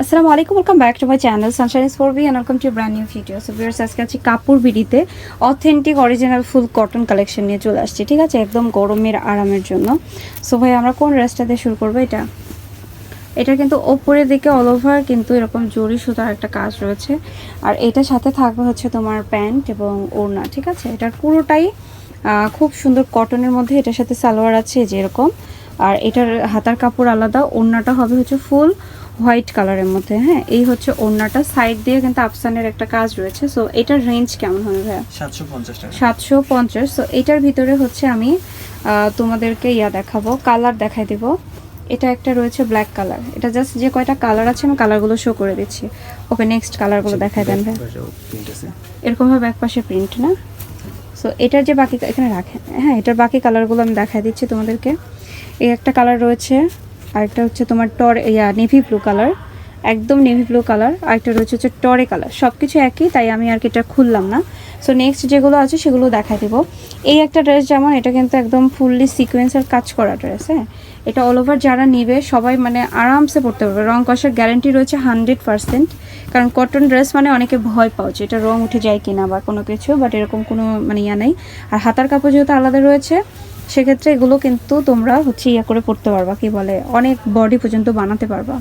আসসালামু আলাইকুম welcome back to my channel sunshine for B and welcome to brand new video so viewers আজকে আছি কাপড় বিডিতে authentic original full cotton collection নিয়ে চলে আসছি, ঠিক আছে? একদম গরমের আরামের জন্য। সো ভাই, আমরা কোন ড্রেসটা দিয়ে শুরু করব? এটা। এটা কিন্তু ওপরের দিকে অল ওভার কিন্তু এরকম জরি সুতার একটা কাজ রয়েছে। আর এটার সাথে থাকবে হচ্ছে তোমার প্যান্ট এবং ওড়না, ঠিক আছে? এটার পুরোটাই খুব সুন্দর কটনের মধ্যে এটার সাথে সালোয়ার আছে যেরকম আর এটার হাতার কাপড় আলাদা, ওড়নাটা হবে হচ্ছে ফুল হোয়াইট কালারের মধ্যে হ্যাঁ? এই হচ্ছে ওড়নাটা। সাইড দিয়ে কিন্তু আফসানের একটা কাজ রয়েছে। সো এটার রেঞ্জ কেমন হবে ভাইয়া? সাতশো পঞ্চাশ টাকা। সাতশো পঞ্চাশ। সো এটার ভিতরে হচ্ছে আমি তোমাদেরকে ইয়া দেখাবো কালার দেখাই দিব। এটা একটা রয়েছে ব্ল্যাক কালার। এটা জাস্ট যে কয়টা কালার আছে আমি কালারগুলো শো করে দিচ্ছি। ওকে নেক্সট কালারগুলো দেখাই দেন ভাই এরকমভাবে ব্যাক পাশে প্রিন্ট না? সো এটার যে বাকি এখানে রাখেন। হ্যাঁ এটার বাকি কালারগুলো আমি দেখাই দিচ্ছি তোমাদেরকে। এই একটা কালার রয়েছে আরেকটা হচ্ছে তোমার টর ইয়া নেভি ব্লু কালার একদম নেভি ব্লু কালার আরেকটা রয়েছে হচ্ছে টরে কালার সব কিছু একই, তাই আমি আর কি এটা খুললাম না। সো নেক্সট যেগুলো আছে সেগুলো দেখাই দেবো। এই একটা ড্রেস যেমন, এটা কিন্তু একদম ফুললি সিকোয়েন্সের কাজ করা ড্রেস হ্যাঁ? এটা অল ওভার যারা নিবে, সবাই মানে আরামসে পড়তে পারবে। রং কষার গ্যারান্টি রয়েছে হান্ড্রেড পারসেন্ট কারণ কটন ড্রেস মানে অনেকে ভয় পাও যে এটা রং উঠে যায় কিনা বা কোনো কিছু বাট এরকম কোনো মানে ইয়া নেই। আর হাতার কাপড় যেহেতু আলাদা রয়েছে সেক্ষেত্রে এগুলো কিন্তু তোমরা হচ্ছে ইয়া করে পড়তে পারবা কি বলে অনেক বডি পর্যন্ত বানাতে পারবা।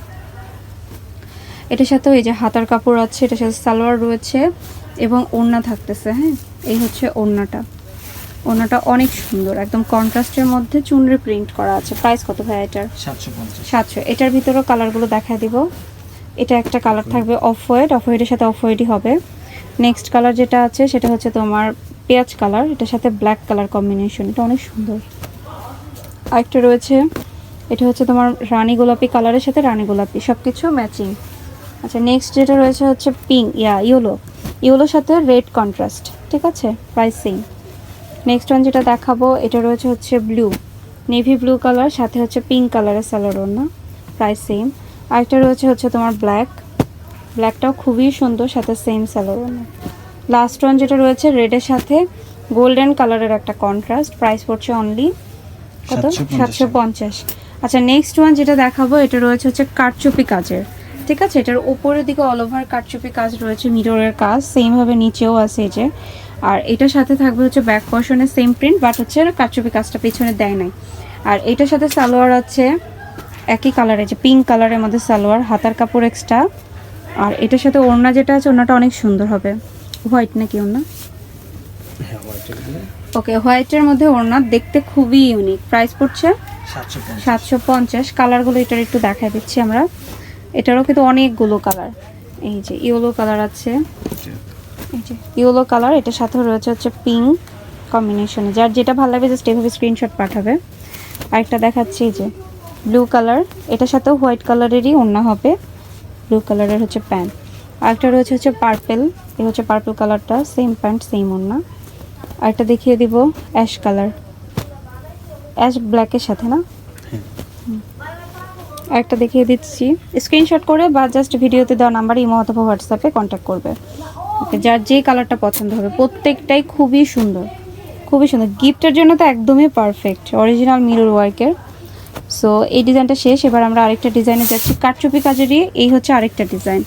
এটার সাথেও এই যে হাতার কাপড় আছে এটার সাথে সালোয়ার রয়েছে এবং ওড়না থাকতেছে হ্যাঁ? এই হচ্ছে ওড়নাটা। ওড়নাটা অনেক সুন্দর একদম কন্ট্রাস্টের মধ্যে চুনরে প্রিন্ট করা আছে। প্রাইস কত ভাই এটার? সাতশো সাতশো। এটার ভিতরেও কালারগুলো দেখা দিব। এটা একটা কালার থাকবে অফ হোয়াইট অফ হোয়াইটের সাথে অফ হোয়াইটই হবে। নেক্সট কালার যেটা আছে সেটা হচ্ছে তোমার পেঁয়াজ কালার, এটার সাথে ব্ল্যাক কালার কম্বিনেশন এটা অনেক সুন্দর। আরেকটা রয়েছে, এটা হচ্ছে তোমার রানী গোলাপি কালারের সাথে রানী গোলাপি সব কিছু ম্যাচিং আচ্ছা নেক্সট যেটা রয়েছে হচ্ছে পিঙ্ক ইয়া ইয়োলো ইয়োলোর সাথে রেড কন্ট্রাস্ট ঠিক আছে? প্রাইস নেক্সট ওয়ান যেটা দেখাবো, এটা রয়েছে হচ্ছে ব্লু নেভি ব্লু কালার সাথে হচ্ছে পিঙ্ক কালারের সালোয়ার না প্রাইস সেম আরেকটা রয়েছে হচ্ছে তোমার ব্ল্যাক ব্ল্যাকটাও খুবই সুন্দর, সাথে সেম সালোয়ার না। লাস্ট ওয়ান যেটা রয়েছে রেডের সাথে গোল্ডেন কালারের একটা কন্ট্রাস্ট প্রাইস পড়ছে অনলি কত? সাতশো পঞ্চাশ। আচ্ছা নেক্সট ওয়ান যেটা দেখাবো এটা রয়েছে হচ্ছে কারচুপি কাজের ঠিক আছে? এটার উপরের দিকে অল ওভার কারচুপি কাজ রয়েছে মিররের কাজ সেমভাবে নিচেও আছে এই যে। আর এটার সাথে থাকবে হচ্ছে ব্যাক পশনের সেম প্রিন্ট বাট হচ্ছে কারচুপি কাজটা পেছনে দেয় নাই। আর এটার সাথে সালোয়ার আছে একই কালারে যে পিঙ্ক কালারের মধ্যে সালোয়ার হাতার কাপড় এক্সট্রা আর এটার সাথে ওড়না যেটা আছে ওড়নাটা অনেক সুন্দর হবে। হোয়াইট নাকি ওড়না হ্যাঁ ওকে হোয়াইটের মধ্যে ওড়না দেখতে খুবই ইউনিক প্রাইস পড়ছে সাতশো পঞ্চাশ। কালারগুলো এটার একটু দেখা দিচ্ছি আমরা। এটারও কিন্তু অনেকগুলো কালার এই যে ইয়েলো কালার আছে। এই যে ইয়েলো কালার এটার সাথে রয়েছে হচ্ছে পিঙ্ক কম্বিনেশনে যার যেটা ভালো লাগবে জাস্ট এভাবে স্ক্রিনশট পাঠাবে। আরেকটা দেখাচ্ছি এই যে ব্লু কালার এটার সাথেও হোয়াইট কালারেরই ওড়না হবে। ব্লু কালারের হচ্ছে প্যান্ট আরেকটা রয়েছে হচ্ছে পার্পেল এই হচ্ছে পার্পল কালারটা সেম প্যান্ট সেম ওড়না। আরেকটা দেখিয়ে দিব অ্যাশ কালার অ্যাশ ব্ল্যাকের সাথে না? হ্যাঁ। আরেকটা দেখিয়ে দিচ্ছি। স্ক্রিনশট করে বা জাস্ট ভিডিওতে দেওয়া নাম্বার ইমো অথবা হোয়াটসঅ্যাপে কন্ট্যাক্ট করবে। ওকে যার যে কালারটা পছন্দ হবে। প্রত্যেকটাই খুবই সুন্দর। খুবই সুন্দর। গিফটের জন্য তো একদমই পারফেক্ট অরিজিনাল মিরর ওয়ার্কের সো এই ডিজাইনটা শেষ। এবার আমরা আরেকটা ডিজাইনে যাচ্ছি। কাঠচুপি কাজেরই এই হচ্ছে আরেকটা ডিজাইন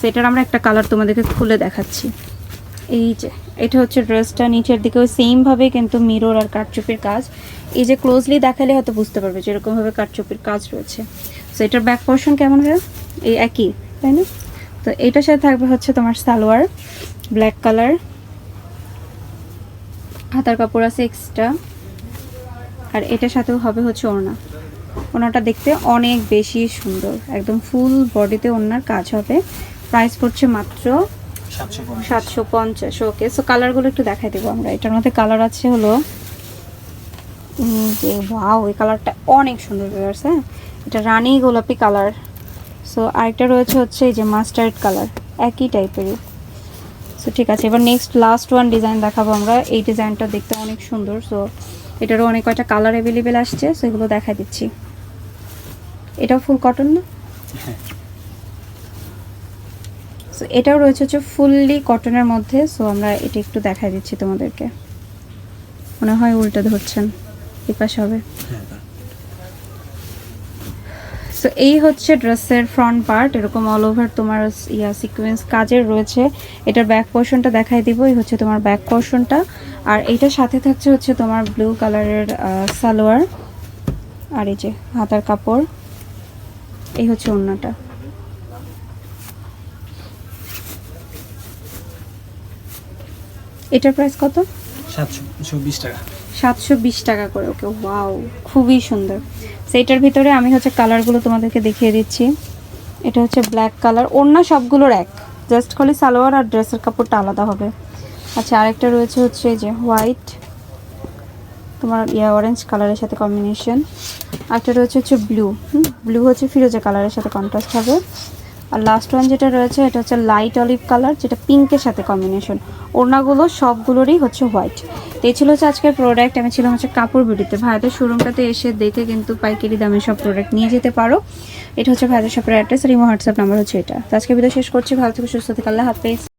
সেটার আমরা একটা কালার তোমাদেরকে খুলে দেখাচ্ছি। এই যে, এটা হচ্ছে ড্রেসটা নিচের দিকেও সেমভাবে কিন্তু মিরর আর কাঠচুপির কাজ। এই যে ক্লোজলি দেখালে হয়তো বুঝতে পারবে যে এরকমভাবে কাঠচুপির কাজ রয়েছে। সো এটার ব্যাক পোর্শন কেমন হয়? এই একই, তাই না? তো এটার সাথে থাকবে হচ্ছে তোমার সালোয়ার ব্ল্যাক কালার হাতার কাপড় আছে এক্সট্রা আর এটার সাথেও হবে হচ্ছে ওড়না। ওড়নাটা দেখতে অনেক বেশি সুন্দর। একদম ফুল বডিতে ওড়নার কাজ হবে। প্রাইস পড়ছে মাত্র সাতশো পঞ্চাশ। ওকে। সো কালারগুলো একটু দেখাই দেবো আমরা। এটার মধ্যে কালার আছে হলো যে ওয়াও এই কালারটা অনেক সুন্দর ভিউয়ার্স হ্যাঁ? এটা রানি গোলাপি কালার সো আরেকটা রয়েছে হচ্ছে এই যে মাস্টার্ড কালার একই টাইপেরই সো ঠিক আছে এবার নেক্সট লাস্ট ওয়ান ডিজাইন দেখাবো আমরা। এই ডিজাইনটা দেখতে অনেক সুন্দর। সো এটারও অনেক কয়টা কালার অ্যাভেলেবেল আসছে সো এগুলো দেখা দিচ্ছি। এটাও ফুল কটন না? হ্যাঁ। সো এটাও রয়েছে হচ্ছে ফুললি কটনের মধ্যে। সো আমরা এটা একটু দেখাই দিচ্ছি তোমাদেরকে। মনে হয় উল্টে ধরছেন। এই পাশে হবে। হ্যাঁ সো এই হচ্ছে ড্রেসের ফ্রন্ট পার্ট এরকম অল ওভার তোমার ইয়া সিকোয়েন্স কাজের রয়েছে। এটার ব্যাক পোর্শনটা দেখাই দিব। এই হচ্ছে তোমার ব্যাক পোর্শনটা আর এইটার সাথে থাকছে হচ্ছে তোমার ব্লু কালারের সালোয়ার। আর এই যে হাতার কাপড়। এই হচ্ছে ওড়নাটা। এটার প্রাইস কত? সাতশো বিশ টাকা। সাতশো বিশ টাকা করে ওকে ওয়াও খুবই সুন্দর। সেইটার ভিতরে আমি হচ্ছে কালারগুলো তোমাদেরকে দেখিয়ে দিচ্ছি। এটা হচ্ছে ব্ল্যাক কালার ওড়না সবগুলোর এক। জাস্ট খালি সালোয়ার আর ড্রেসের কাপড়টা আলাদা হবে। আচ্ছা আরেকটা রয়েছে হচ্ছে এই যে হোয়াইট তোমার ইয়া অরেঞ্জ কালারের সাথে কম্বিনেশন আরেকটা রয়েছে হচ্ছে ব্লু ব্লু হচ্ছে ফিরোজা কালারের সাথে কন্ট্রাস্ট হবে। আর লাস্ট ওয়ান যেটা রয়েছে, এটা হচ্ছে লাইট অলিভ কালার যেটা পিঙ্কের সাথে কম্বিনেশন ওড়নাগুলো সবগুলোরই হচ্ছে হোয়াইট তো এই ছিল হচ্ছে আজকের প্রোডাক্ট আমি ছিলাম হচ্ছে কাপড় বিড়িতে ভাইদের শোরুমটাতে এসে দেখে কিন্তু পাইকারি দামে সব প্রোডাক্ট নিয়ে যেতে পারো। এটা হচ্ছে ভাইদের শপের অ্যাড্রেস আর ইমো হোয়াটসঅ্যাপ নাম্বার হচ্ছে এটা। তো আজকে ভিডিও শেষ করছি। ভালো থেকে, সুস্থ থেকে। আল্লাহ হাফেজ।